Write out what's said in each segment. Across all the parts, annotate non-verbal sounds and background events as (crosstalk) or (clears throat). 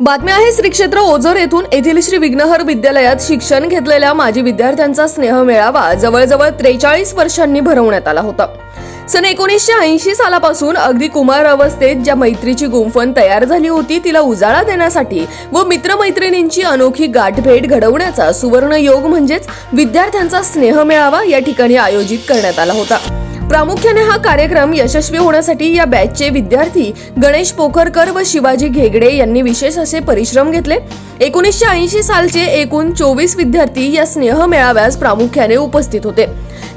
बातमी आहे श्री क्षेत्र ओझर येथून येथील श्री विघ्नहर विद्यालयात शिक्षण घेतलेल्या माजी विद्यार्थ्यांचा स्नेह मेळावा जवळजवळ त्रेचाळीस वर्षांनी भरवण्यात आला होता. सन एकोणीसशे ऐंशी सालापासून अगदी कुमार अवस्थेत ज्या मैत्रीची गुंफण तयार झाली होती तिला उजाळा देण्यासाठी व मित्रमैत्रिणींची अनोखी गाठभेट घडवण्याचा सुवर्ण योग म्हणजेच विद्यार्थ्यांचा स्नेह मेळावा या ठिकाणी आयोजित करण्यात आला होता. प्रामुख्याने हा कार्यक्रम यशस्वी होण्यासाठी या बॅचचे विद्यार्थी गणेश पोखरकर व शिवाजी घेगडे यांनी विशेष असे परिश्रम घेतले. एकोणीसशे ऐंशी सालचे एकूण चोवीस विद्यार्थी या स्नेह मेळाव्यास प्रामुख्याने उपस्थित होते.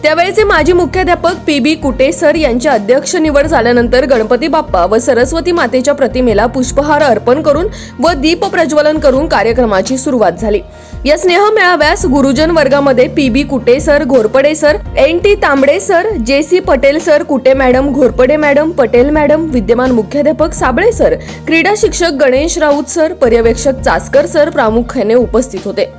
त्यावेळेचे माजी मुख्याध्यापक पी बी कुटे सर यांच्या अध्यक्ष निवड झाल्यानंतर गणपती बाप्पा व सरस्वती मातेच्या प्रतिमेला पुष्पहार अर्पण करून व दीप प्रज्वलन करून कार्यक्रमाची सुरुवात झाली. या स्नेह मेळाव्यास गुरुजन वर्गामध्ये P B Kute sir Ghorpade sir N T Tambade sir J C Patel sir Kute madam Ghorpade madam Patel madam विद्यमान मुख्याध्यापक साबळे सर क्रीडा शिक्षक गणेश राऊत सर पर्यवेक्षक चासकर सर प्रामुख्याने उपस्थित होते.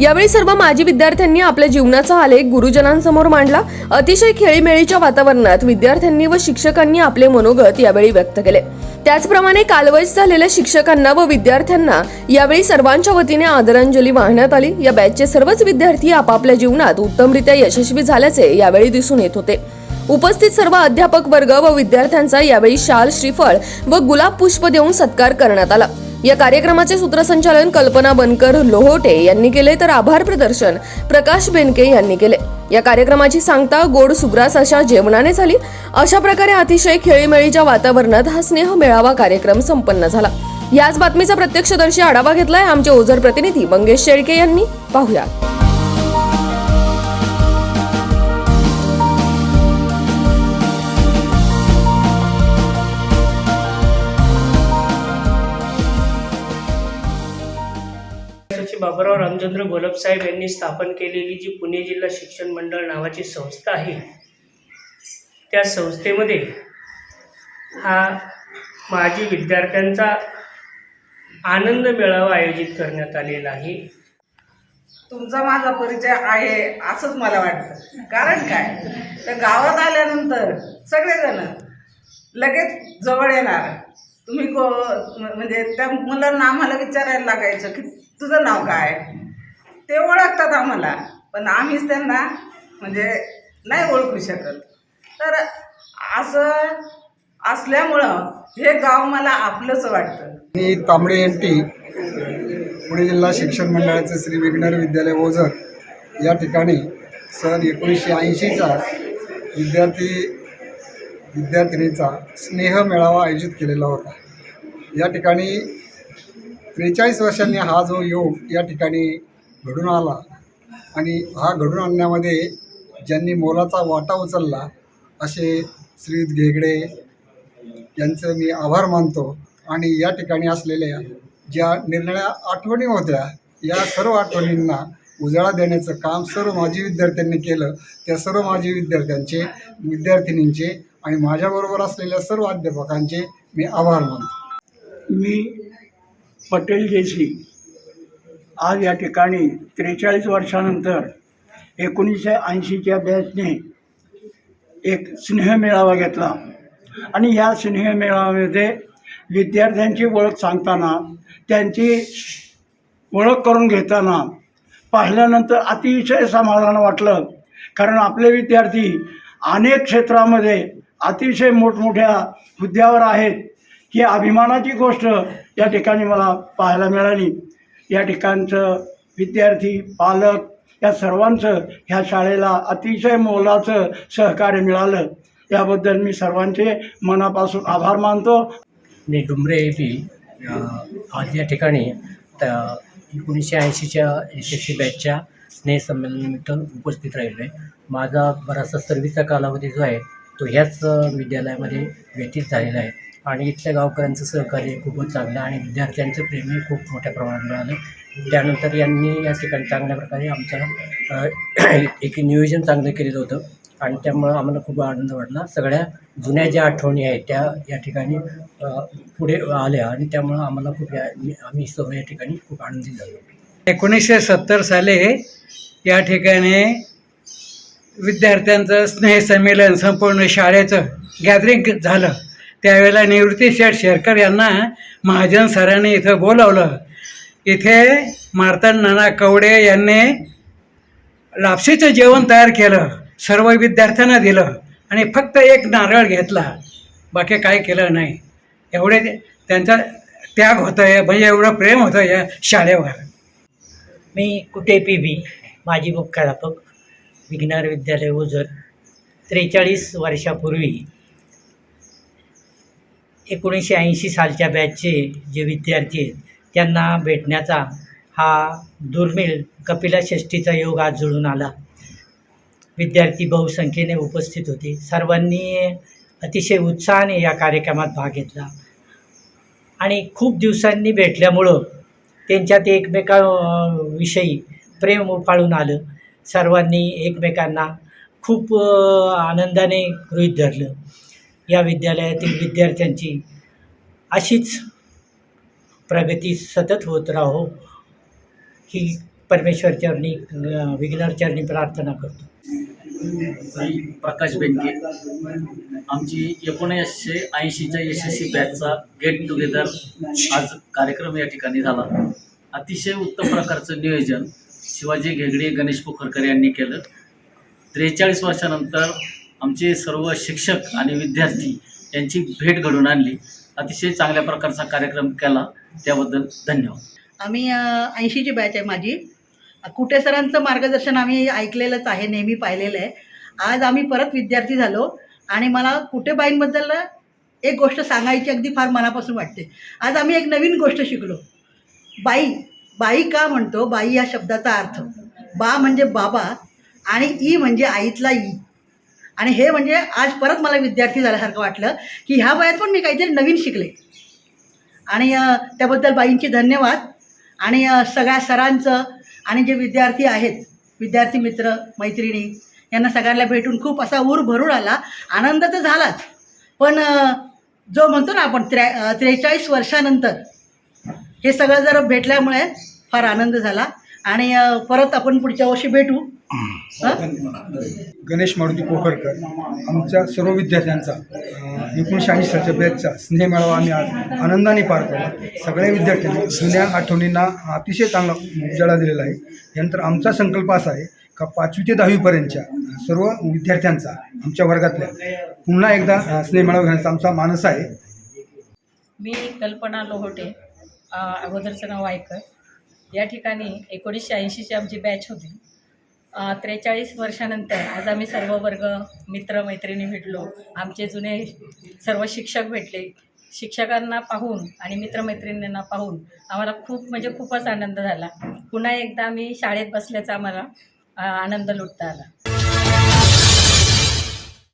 यावेळी सर्व माजी विद्यार्थ्यांनी आपल्या जीवनाचा आलेख गुरुजनांसमोर मांडला. अतिशय खेळीमेळीच्या वातावरणात विद्यार्थ्यांनी व शिक्षकांनी आपले मनोगत यावेळी व्यक्त केले. त्याचप्रमाणे कालवश झालेल्या शिक्षकांना व विद्यार्थ्यांना यावेळी सर्वांच्या वतीने आदरांजली वाहण्यात आली. या बॅचचे सर्वच विद्यार्थी आपापल्या जीवनात उत्तमरित्या यशस्वी झाल्याचे यावेळी दिसून येत होते. उपस्थित सर्व अध्यापक वर्ग व विद्यार्थ्यांचा यावेळी शाल श्रीफळ व गुलाब पुष्प देऊन सत्कार करण्यात आला. या कार्यक्रमाचे सूत्रसंचालन कल्पना बनकर लोहोटे यांनी केले तर आभार प्रदर्शन प्रकाश बेनके यांनी केले. या कार्यक्रमाची सांगता गोड सुग्रास अशा जेवणाने झाली. अशा प्रकारे अतिशय खेळीमेळीच्या वातावरणात हा स्नेह मेळावा कार्यक्रम संपन्न झाला. याच बातमीचा प्रत्यक्षदर्शी आढावा घेतलाय आमचे ओझर प्रतिनिधी मंगेश शेळके यांनी. पाहुयात बाबुराव रामचंद्र गोलपसाहेब यांनी स्थापन केलेली जी पुणे जिल्हा शिक्षण मंडळ नावाची संस्था आहे त्या संस्थेमध्ये हा माजी विद्यार्थ्यांचा आनंद मेळावा आयोजित करण्यात आलेला आहे. तुमचा माझा परिचय आहे असंच मला वाटतं. कारण काय? तर गावात आल्यानंतर सगळेजण लगेच जवळ येणार. तुम्ही को म्हणजे त्या मुलांना आम्हाला विचारायला लागायचं की तुझं नाव काय? ते ओळखतात आम्हाला पण आम्हीच त्यांना म्हणजे नाही ओळखू शकत. तर असं असल्यामुळं हे गाव मला आपलंच वाटतं. मी तांबडे एंटी पुणे जिल्हा शिक्षण मंडळाचे श्री विघ्नर विद्यालय ओझर. या ठिकाणी सन एकोणीसशे ऐंशीचा विद्यार्थी विद्यार्थिनीचा स्नेह मेळावा आयोजित केलेला होता. या ठिकाणी त्रेचाळीस वर्षांनी हा जो योग या ठिकाणी घडून आला आणि हा घडून आणण्यामध्ये ज्यांनी मोलाचा वाटा उचलला असे श्रीयुत घेगडे यांचं मी आभार मानतो आणि या ठिकाणी असलेल्या ज्या निर्णया आठवणी होत्या या सर्व आठवणींना उजाळा देण्याचं काम सर्व माजी विद्यार्थ्यांनी केलं. त्या सर्व माजी विद्यार्थ्यांचे विद्यार्थिनींचे आणि माझ्याबरोबर असलेल्या सर्व अध्यापकांचे मी आभार मानतो. मी पटेल जेसी आज या ठिकाणी त्रेचाळीस वर्षानंतर एकोणीसशे ऐंशीच्या बॅचने एक स्नेह मेळावा घेतला. आणि या स्नेह मेळाव्यामध्ये विद्यार्थ्यांची ओळख सांगताना त्यांची ओळख करून घेताना पाहिल्यानंतर अतिशय समाधान वाटलं. कारण आपले विद्यार्थी अनेक क्षेत्रामध्ये अतिशय मोठमोठ्या हुद्द्यावर आहेत ही अभिमानाची गोष्ट या ठिकाणी मला पाहायला मिळाली. या ठिकाणचं विद्यार्थी पालक या सर्वांचं ह्या शाळेला अतिशय मोलाचं सहकार्य मिळालं. याबद्दल मी सर्वांचे मनापासून आभार मानतो. मी डुमरे येथील आज या ठिकाणी त्या एकोणीसशे ऐंशीच्या यशस्वी बॅचच्या स्नेहसंमेलनानिमित्त उपस्थित राहिलो आहे माझा बराचसा सर्व्हिसचा कालावधी जो आहे तो ह्याच विद्यालयामध्ये व्यतीत झालेला आहे. आणि इथल्या गावकऱ्यांचं सहकार्य खूपच चांगलं आणि विद्यार्थ्यांचं प्रेमही खूप मोठ्या प्रमाणात मिळालं. त्यानंतर यांनी या ठिकाणी चांगल्या प्रकारे आमचं (clears throat) एक नियोजन चांगलं केलेलं होतं. आणि त्यामुळं आम्हाला खूप आनंद वाटला. सगळ्या जुन्या ज्या आठवणी आहेत त्या या ठिकाणी पुढे आल्या आणि त्यामुळं आम्हाला खूप या आम्ही सर्व या ठिकाणी खूप आनंदी झालो. एकोणीसशे सत्तर साली या ठिकाणी विद्यार्थ्यांचं स्नेहसंमेलन संपूर्ण शाळेचं गॅदरिंग झालं. त्यावेळेला निवृत्ती शेठ शेरकर यांना महाजन सरांनी इथं बोलावलं. इथे मार्तंड नाना कवडे यांनी लापसीचं जेवण तयार केलं. सर्व विद्यार्थ्यांना दिलं आणि फक्त एक नारळ घेतला. बाकी काय केलं नाही. एवढे त्यांचा त्याग होतं आहे म्हणजे एवढं प्रेम होतं या शाळेवर. मी कुठे पी बी माजी मुख्याध्यापक विज्ञान विद्यालय ओझर. त्रेचाळीस वर्षापूर्वी एकोणीसशे ऐंशी सालच्या बॅचचे जे विद्यार्थी आहेत त्यांना भेटण्याचा हा दुर्मिळ कपिला षष्ठीचा योग आज जुळून आला. विद्यार्थी बहुसंख्येने उपस्थित होते. सर्वांनी अतिशय उत्साहाने या कार्यक्रमात भाग घेतला. आणि खूप दिवसांनी भेटल्यामुळं त्यांच्यात एकमेका विषयी प्रेम उफाळून आलं. सर्वांनी एकमेकांना खूप आनंदाने गृहीत धरलं. या विद्यालयातील विद्यार्थ्यांची अशीच प्रगती सतत होत राहो ही परमेश्वरचरणी विघ्नरचरणी प्रार्थना करतो. प्रकाश बेनके. आमची एकोणीसशे ऐंशीच्या यशस्वी बॅचचा गेट टुगेदर आज कार्यक्रम या ठिकाणी झाला. अतिशय उत्तम प्रकारचं नियोजन शिवाजी घेगडे गणेश पोखरकर यांनी केलं. त्रेचाळीस वर्षानंतर आमचे सर्व शिक्षक आणि विद्यार्थी यांची भेट घडून आणली. अतिशय चांगल्या प्रकारचा कार्यक्रम केला. त्याबद्दल धन्यवाद. आम्ही ऐंशीची बॅच आहे माझी. कुटे सरांचं मार्गदर्शन आम्ही ऐकलेलंच आहे नेहमी पाहिलेलं आहे. आज आम्ही परत विद्यार्थी झालो आणि मला कुटेबाईंबद्दल एक गोष्ट सांगायची अगदी फार मनापासून वाटते. आज आम्ही एक नवीन गोष्ट शिकलो. बाई बाई का म्हणतो? बाई या शब्दाचा अर्थ. बा म्हणजे बाबा आणि ई म्हणजे आईतला ई. आणि हे म्हणजे आज परत मला विद्यार्थी झाल्यासारखं वाटलं की ह्या वयात पण मी काहीतरी नवीन शिकले. आणि त्याबद्दल बाईंचे धन्यवाद. आणि सगळ्या सरांचं आणि जे विद्यार्थी आहेत विद्यार्थी मित्र मैत्रिणी यांना सगळ्यांना भेटून खूप असा ऊर भरून आला. आनंद तर झालाच. पण जो म्हणतो ना आपण त्र्या त्रेचाळीस वर्षानंतर हे सगळं जर भेटल्यामुळे फार आनंद झाला. आणि परत आपण पुढच्या वर्षी भेटू. हं? गणेश मारुती पोखरकर आमच्या सर्व विद्यार्थ्यांचा एकोणीसशे ऐंशी सालच्या बॅचचा स्नेह मेळावा आम्ही आज आनंदाने पार केला सगळ्या विद्यार्थ्यांनी जुन्या आठवणींना अतिशय चांगला उजाळा दिलेला आहे. यानंतर आमचा संकल्प असा आहे का पाचवी ते दहावीपर्यंतच्या सर्व विद्यार्थ्यांचा आमच्या वर्गातल्या पुन्हा एकदा अं, स्नेह मेळावा घेण्याचा आमचा मानस आहे. मी कल्पना लोहोटे अगोदरचं नाव वायकर या ठिकाणी एकोणीसशे ऐंशीची आमची बॅच होती. त्रेचाळीस वर्षानंतर आज आम्ही सर्व वर्ग मित्रमैत्रिणी भेटलो. आमचे जुने सर्व शिक्षक भेटले. शिक्षकांना पाहून आणि मित्रमैत्रिणींना पाहून आम्हाला खूप म्हणजे खूपच आनंद झाला. पुन्हा एकदा आम्ही शाळेत बसल्याचा आम्हाला आनंद लुटता आला.